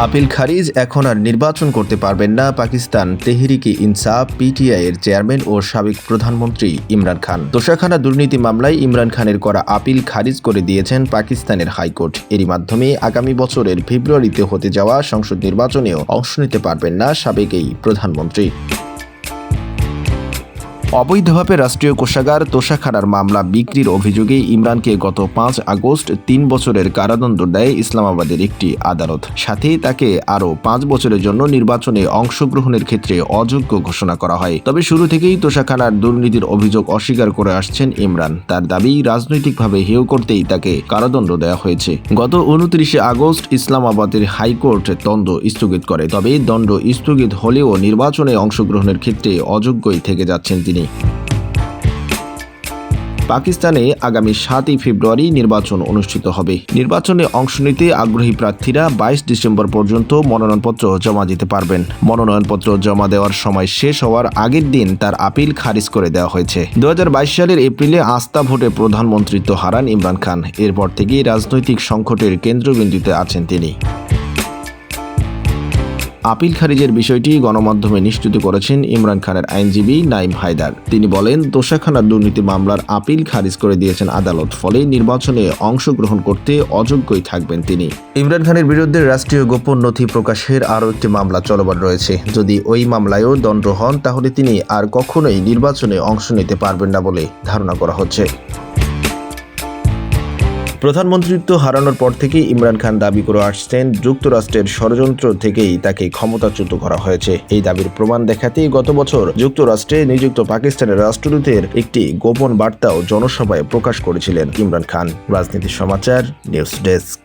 Appeal খারিজ এখন আর নির্বাচন করতে পারবেন না পাকিস্তান। তেহরিকে ইনসাফ, পিটিআই এর চেয়ারম্যান ও সাবেক প্রধানমন্ত্রী ইমরান খান। তোষাখানা দুর্নীতি মামলায় ইমরান খানের করা আপিল খারিজ করে দিয়েছেন পাকিস্তানের হাইকোর্ট। এরই মাধ্যমে আগামী বছরের ফেব্রুয়ারিতে হতে যাওয়া সংসদ নির্বাচনেও অংশ নিতে পারবেন না সাবেক এই প্রধানমন্ত্রী। অবৈধভাবে রাষ্ট্রীয় কোষাগার তোষাখানার মামলা বিক্রির অভিযোগে ইমরানকে গত পাঁচ আগস্ট তিন বছরের কারাদণ্ড দেয় ইসলামাবাদের একটি আদালত। সাথে তাকে আরও পাঁচ বছরের জন্য নির্বাচনে অংশগ্রহণের ক্ষেত্রে অযোগ্য ঘোষণা করা হয়। তবে শুরু থেকেই তোষাখানার দুর্নীতির অভিযোগ অস্বীকার করে আসছেন ইমরান। তার দাবি, রাজনৈতিকভাবে হেয় করতেই তাকে কারাদণ্ড দেওয়া হয়েছে। গত উনত্রিশে আগস্ট ইসলামাবাদের হাইকোর্ট দণ্ড স্থগিত করে। তবে দণ্ড স্থগিত হলেও নির্বাচনে অংশগ্রহণের ক্ষেত্রে অযোগ্যই থেকে যাচ্ছেন তিনি। পাকিস্তানে আগামী সাতই ফেব্রুয়ারি নির্বাচন অনুষ্ঠিত হবে। নির্বাচনে অংশ নিতে আগ্রহী প্রার্থীরা বাইশ ডিসেম্বর পর্যন্ত মনোনয়নপত্র জমা দিতে পারবেন। মনোনয়নপত্র জমা দেওয়ার সময় শেষ হওয়ার আগের দিন তার আপিল খারিজ করে দেওয়া হয়েছে। দু হাজার বাইশ সালের এপ্রিলে আস্থা ভোটে প্রধানমন্ত্রিত্ব হারান ইমরান খান। এরপর থেকেই রাজনৈতিক সংকটের কেন্দ্রবিন্দুতে আছেন তিনি। আপিল খারিজের বিষয়টি গণমাধ্যমে নিশ্চিত করেছেন ইমরান খানের আইনজীবী নাইম হায়দার। তিনি বলেন তোষাখানার দুর্নীতি মামলার আপিল খারিজ করে দিয়েছেন আদালত, ফলে নির্বাচনে অংশগ্রহণ করতে অযোগ্যই থাকবেন তিনি। ইমরান খানের বিরুদ্ধে রাষ্ট্রীয় গোপন নথি প্রকাশের আরও একটি মামলা চলমান রয়েছে। যদি ওই মামলায়ও দণ্ড হন, তাহলে তিনি আর কখনোই নির্বাচনে অংশ নিতে পারবেন না বলে ধারণা করা হচ্ছে। প্রধানমন্ত্রিত্ব হারানোর পর থেকে ইমরান খান দাবি করে আসছেন, যুক্তরাষ্ট্রের ষড়যন্ত্র থেকেই তাকে ক্ষমতাচ্যুত করা হয়েছে। এই দাবির প্রমাণ দেখাতেই গত বছর যুক্তরাষ্ট্রে নিযুক্ত পাকিস্তানের রাষ্ট্রদূতের একটি গোপন বার্তাও জনসভায় প্রকাশ করেছিলেন ইমরান খান। রাজনীতি সমাচার, নিউজ ডেস্ক।